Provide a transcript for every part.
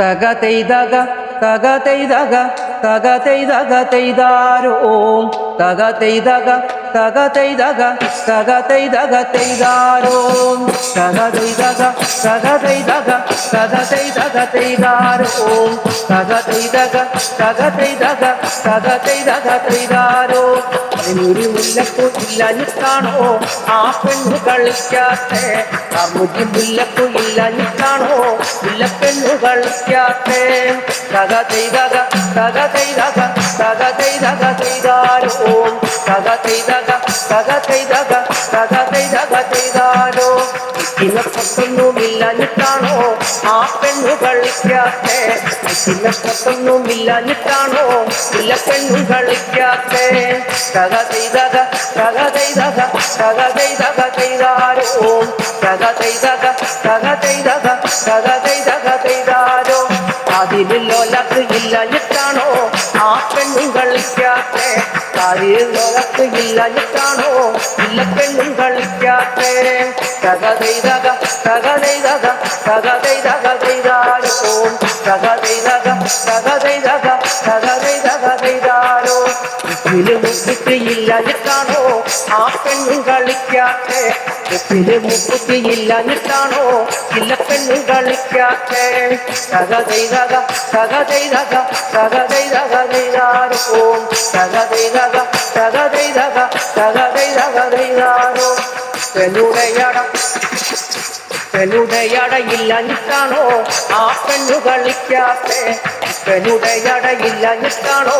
തക തെയ്തക തക തെയ്തക തക തെയ്തക തക തെയ്തക തെയ്താരോ? തക തെയ്തക തക തെയ്തക തക തെയ്തക തെയ്താരോ? ഓം തക തെയ്തക തക തെയ്തക തക തെയ്തക അതിനൊരു മുല്ലപ്പൂ ആ പെണ്ണു കളിക്കാത്തെ. കമുതി മുല്ലപ്പൂ ഇല്ലാഞ്ഞിട്ടാണോ മുല്ലപ്പെണ്ണു കളിക്കാത്തെ. തക ചെയ്തക തക ചെയ്തക തക ചെയ്തക ചെയ്താരോ തക തക ചെയ്തക തക ചെയ്തക തക ചെയ്തക ചെയ്താരോ ഇന്നത്തൊന്നുമില്ലാഞ്ഞിട്ടാണോ ആ പെണ്ണു കളിക്കാത്തെ ഇന്നത്തൊന്നുമില്ലാഞ്ഞിട്ടാണോ ഇല്ല പെണ്ണു കളിക്കാത്തേ തക ചെയ്തക തക ചെയ്തക തക ചെയ്തക ചെയ്താരോ ഓം തക ചെയ്തക തക ചെയ്തക തക ചെയ്തക ചെയ്താരോ അതിലുള്ളൊലക്ക് ഇല്ലാഞ്ഞിട്ടാണോ ആ പെണ്ണു കളിക്കാത്തെ അതിലുള്ളൊലക്ക് ഇല്ലാഞ്ഞിട്ടാണോ ഇല്ല പെണ്ണും കളിക്കാത്തെ തക ചെയ്തക തക ചെയ്തക തക ചെയ്തക ചെയ്താരോ ഓം തക ചെയ്തക തക ചെയ്തക തക ചെയ്തക ചെയ്താരോ ഉപ്പിൽ മുക്കുത്തി ഇല്ലാഞ്ഞിട്ടാണോ ആ പെണ്ണും കളിക്കാത്തെ ഉപ്പിൽ മുക്കുത്തി ഇല്ലാഞ്ഞിട്ടാണോ ഇല്ല പെണ്ണും കളിക്കാത്തെ തക ചെയ്തക തക ചെയ്തക തക ചെയ്തക ചെയ്താരോ ഓം തക പെണ്ണുടയട പെണ്ണുടയടയില്ലാഞ്ഞിട്ടാണോ ആ പെണ്ണു കളിക്കാത്തേ. ഇപ്പനുടയടയില്ല നിൽക്കാണോ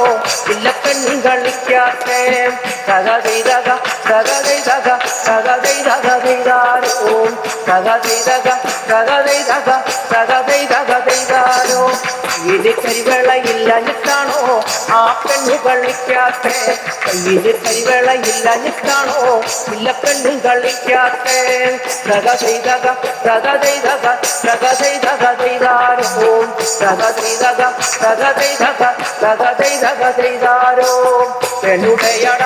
ഇല്ല പെണ്ണു കളിക്കാത്തേ. തക ചെയ്തക തക ചെയ്തക തക ചെയ്തക ചെയ്താരോ ഓം തക ചെയ്തക തക ചെയ്തക തക ചെയ്തക ചെയ്താരോ കയ്യിൽ കരിവേള ഇല്ലാഞ്ഞിട്ടാണോ ആ പെണ്ണു കളിക്കാത്തേ. കയ്യിൽ കരിവേളയില്ല നിൽക്കാണോ ഇല്ല പെണ്ണു കളിക്കാത്തെ. തക ചെയ്തക തക ചെയ്തക തക ചെയ്തക ചെയ്താരോ ഓം തക ചെയ്തക തക ചെയ്തക തക ചെയ്തക ചെയ്താരോ പെണ്ണുടയട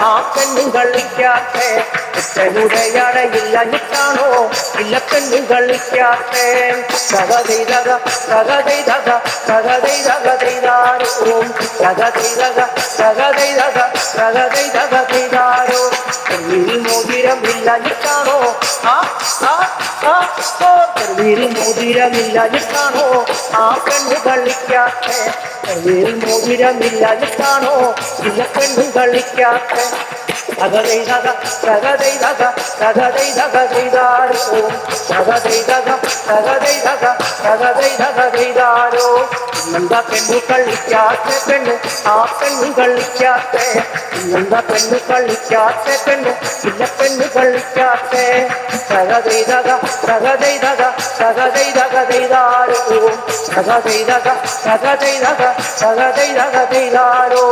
ആ പെണ്ണും കളിക്കാത്തെ പെണ്ണുടയട ഇല്ലാഞ്ഞിട്ടാണോ ഇല്ല പെണ്ണു കളിക്കാത്തെ തക ചെയ്തക തക ചെയ്തക തക ചെയ്തക ചെയ്താരോ ഓം തക ചെയ്തക തക ചെയ്തക തക ചെയ്തക ചെയ്താരോ മോതിരമില്ലാഞ്ഞിട്ടാണോ ആ ആ ആ ഓ കണ്ണീരിൽ മോതിരമില്ലാഞ്ഞിട്ടാണോ? ആ പെണ്ണു കളിക്കാത്തെ കണ്ണീരിൽ മോതിരമില്ലാഞ്ഞിട്ടാണോ? ഇല്ല പെണ്ണു കളിക്കാത്തെ തകതൈതക തകതൈതക തകതൈതക ചെയ്താരോ തകതൈതക തകതൈതക തകതൈതക ചെയ്താരോ ഇന്നെന്താ പെണ്ണു കളിക്കാത്ത പെണ്ണ് ആ പെണ്ണു കളിക്കാത്ത ഇന്നെന്താ പെണ്ണു കളിക്കാത്ത പെണ്ണ് ഇല്ല പെണ്ണു കളിക്കാത്ത തകതൈതക തകതൈതക തകതൈതക ചെയ്താരോ തകതൈതക തകതൈതക തകതൈതക ചെയ്താരോ